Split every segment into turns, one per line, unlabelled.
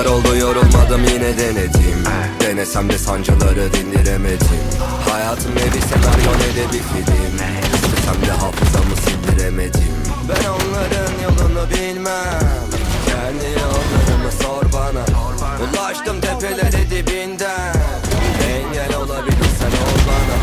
Yıllar oldu yorulmadım yine denedim. Denesem de sancıları dindiremedim. Hayatım ne bir senaryo ne de bir film. İstesem de hafızamı sildiremedim. Ben onların yolunu bilmem. Kendi yollarımı sor bana. Ulaştım tepelere dibinden. Engel olabilirsen ol bana.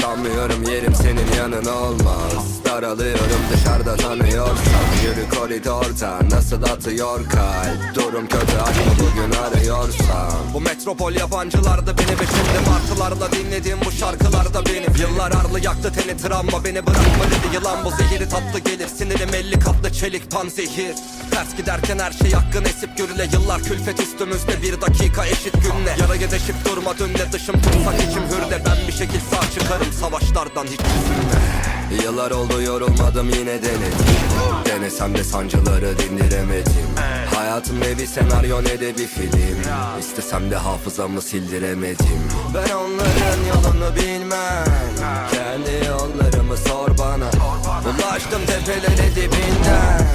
Sanmıyorum yerim senin yanın olmaz Daralıyorum dışarıda tanıyorsam Yürü koridorda nasıl atıyor kalp? Durum kötü aşkı bugün arıyorsam Bu metropol yabancılardı beni ve şimdi martılarla dinlediğim bu şarkılarda benim Yıllar arlı yaktı teni travma beni bırakma dedi Yılan bu zehiri tatlı gelir sinirim elli katlı çelik pan zehir Ters giderken her şey hakkın esip gürle. Yıllar külfet üstümüzde bir dakika eşit günle. Yaraya deşip durma dünle dışım tutsak içim hürde. Ben bir şekil sağ çıkarım savaşlardan hiç üzülme Yıllar oldu yorulmadım yine denedim. Denesem de sancıları dindiremedim. Hayatım ne bir senaryo ne de bir film. İstesem de hafızamı sildiremedim. Ben onların yolunu bilmem. Kendi yollarımı sor bana. Ulaştım tepelere dibinden.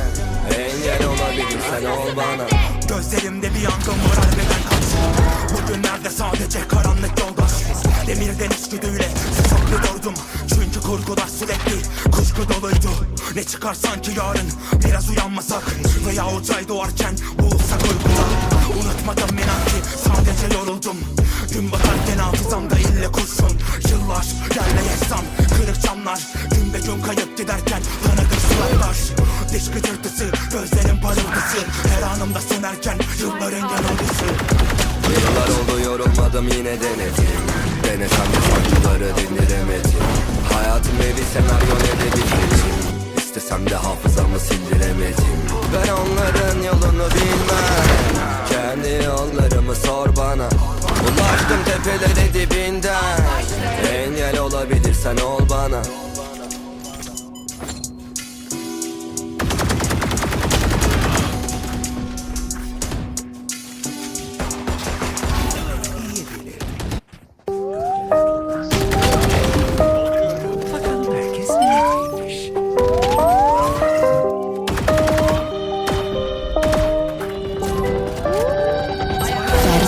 Engel olabilirsen ol bana.
Gözlerimde bir yangın var harbiden kaç Bugünlerde sadece karanlık çıkar sanki yarın. Biraz uyanmasak Veya o çay doğarken boğulsak uykuda. Unutmadım inan ki sadece yoruldum. Gün batarken hafızamda ille kurşun Yıllar yerle yaşam kırık camlar. Gün be gün kayıp giderken tanıdık sularlar Diş gıcırtısı gözlerin parıltısı. Her anımda sönerken yılların yanılgısı.
Yıllar oldu yorulmadım yine denedim. Denesem de sancıları dindiremedim Hayatım bir senaryo ne de bir film İstesem de hafızamı sildiremedim Ben onların yolunu bilmem. Kendi yollarımı sor bana. Ulaştım tepelere dibinden. Engel olabilirsen ol bana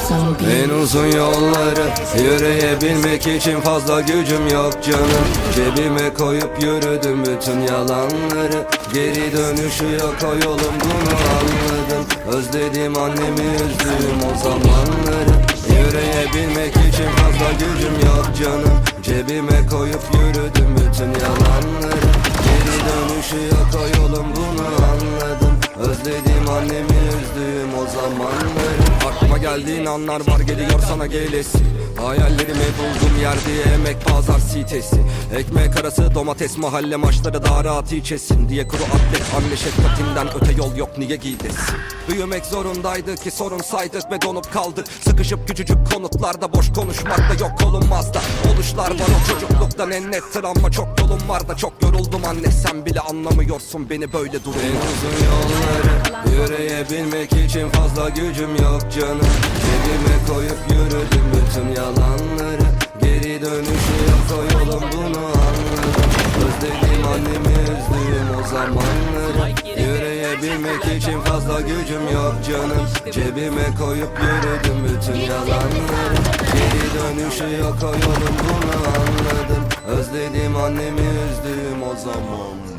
Bir
En uzun yolları yürüyebilmek için fazla gücüm yok canım. Cebime koyup yürüdüm bütün yalanları. Geri dönüşü yok o yolun bunu anladım. Özledim annemi üzdüğüm o zamanları. Yürüyebilmek için fazla gücüm yok canım. Cebime koyup yürüdüm bütün yalanları. Geri dönüşü yok o yolun bunu anladım Özledim annemi üzdüğüm o zamanları. Aklıma geldiğin anlar var geliyor sana gelesi. Hayallerimi buldum yer diye emek pazar sitesi. Ekmek arası domates mahalle maçları daha rahat içesin Diye kuru atlet anne şefkatinden öte yol yok niye gidesin? Büyümek zorundaydı ki sorun saydık ve donup kaldık. Sıkışıp küçücük konutlarda boş konuşmakta yok olunmaz da. Oluşlar var o çocukluktan en net travma çok yolum var da Çok yoruldum anne. Sen bile anlamıyorsun beni böyle durumda. En uzun yolları yürüyebilmek için fazla gücüm yok canım. Cebime koyup yürüdüm bütün yalanları. Geri dönüşü yok o yolun bunu anladım Özledim annemi üzdüğüm o zamanları. Yürüyebilmek için fazla gücüm yok canım. Cebime koyup yürüdüm bütün yalanları. Geri dönüşü yok o yolun bunu anladım. Özledim annemi üzdüğüm o zaman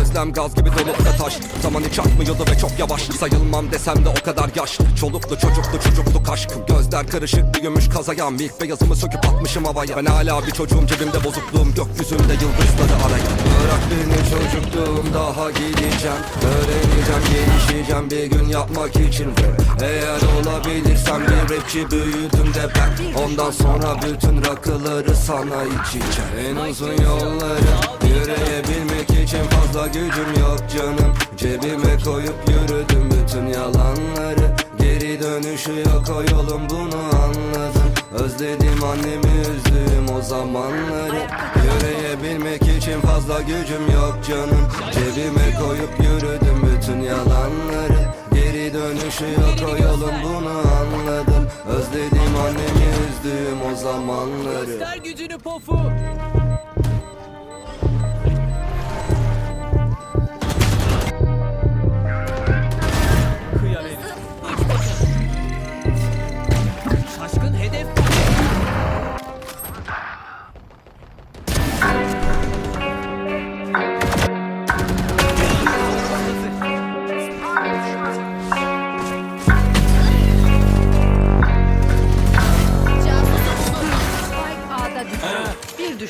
Özlem gaz gibi dolup taş. Zaman hiç akmıyordu ve çok yavaş. Sayılmam desem de o kadar yaş. Çoluklu çocuklu çocukluk aşkım Gözler karışık bir gümüş kazayam İlk beyazımı söküp atmışım havaya. Ben hala bir çocuğum cebimde bozukluğum Gökyüzünde yıldızları araya Bırak beni çocukluğum daha gideceğim. Öğreneceğim gelişeceğim. Bir gün yapmak için Eğer olabilirsem bir rapçi büyüdüm de ben. Ondan sonra bütün rakıları sana içeceğim. En uzun yolları yürüyebilmek için fazla gücüm yok canım. Cebime koyup yürüdüm bütün yalanları. Geri dönüşü yok o yolun bunu anladım Özledim annemi üzdüğüm o zamanları. Yürüyebilmek için fazla gücüm yok canım. Cebime koyup yürüdüm bütün yalanları. Geri dönüşü yok o yolun bunu anladım. Özledim annemi üzdüğüm o zamanları.
Göster gücünü pofu.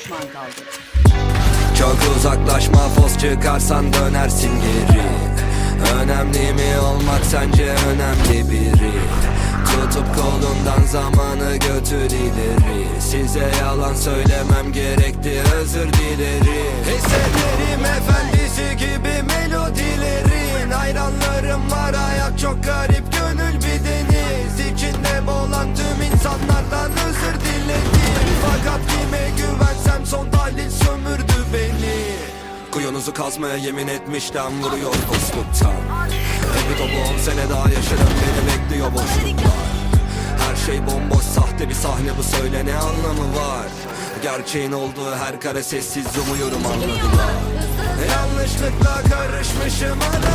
düşman kaldı.
Çok uzaklaşma fos çıkarsan dönersin geri. Önemli mi olmak sence önemli biri? Tutup kolundan zamanı götür ileri. Size yalan söylemem gerekti özür dilerim. Hissetlerim efendisi Kuyunuzu kazmaya yemin etmişten vuruyor dostluktan. Bir dolu on sene daha yaşarım beni bekliyor boşluklar. Her şey bomboş sahte bir sahne bu söyle ne anlamı var? Gerçeğin olduğu her kare sessiz umuyorum anladılar. Yanlışlıkla karışmışım aralarına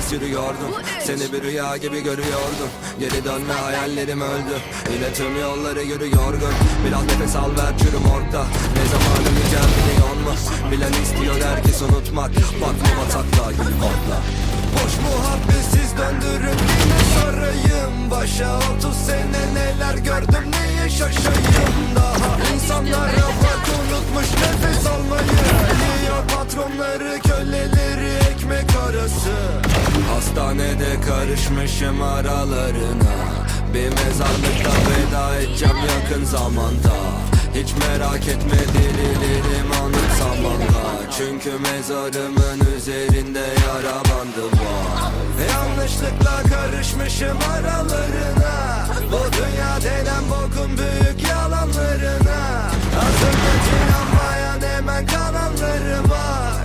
ters yürüyordum. Seni bir rüya gibi görüyordum. Geri dönme hayallerim öldü. Yine tüm yolları yürü yorgun Biraz nefes al ver çürüm orta. Ne zamanı gel biliyor mu Bilen istiyor herkes unutmak. Bakma bataklığa gibi kodla Boş muhabbetsiz döndürün yine sarayım Başa 30 sene neler gördüm neye şaşayım? Daha insanlar bak unutmuş nefes almayı. Yiyor patronları köleleri Kütüphanede karışmışım aralarına. Bir mezarlıkta veda edeceğim yakın zamanda. Hiç merak etme dirilerim anıt zamanda. Çünkü mezarımın üzerinde yara bandı var. E, yanlışlıkla karışmışım aralarına. Bu dünya denen bokun büyük yalanlarına. Az Hazırlık inanmayan hemen kanallarıma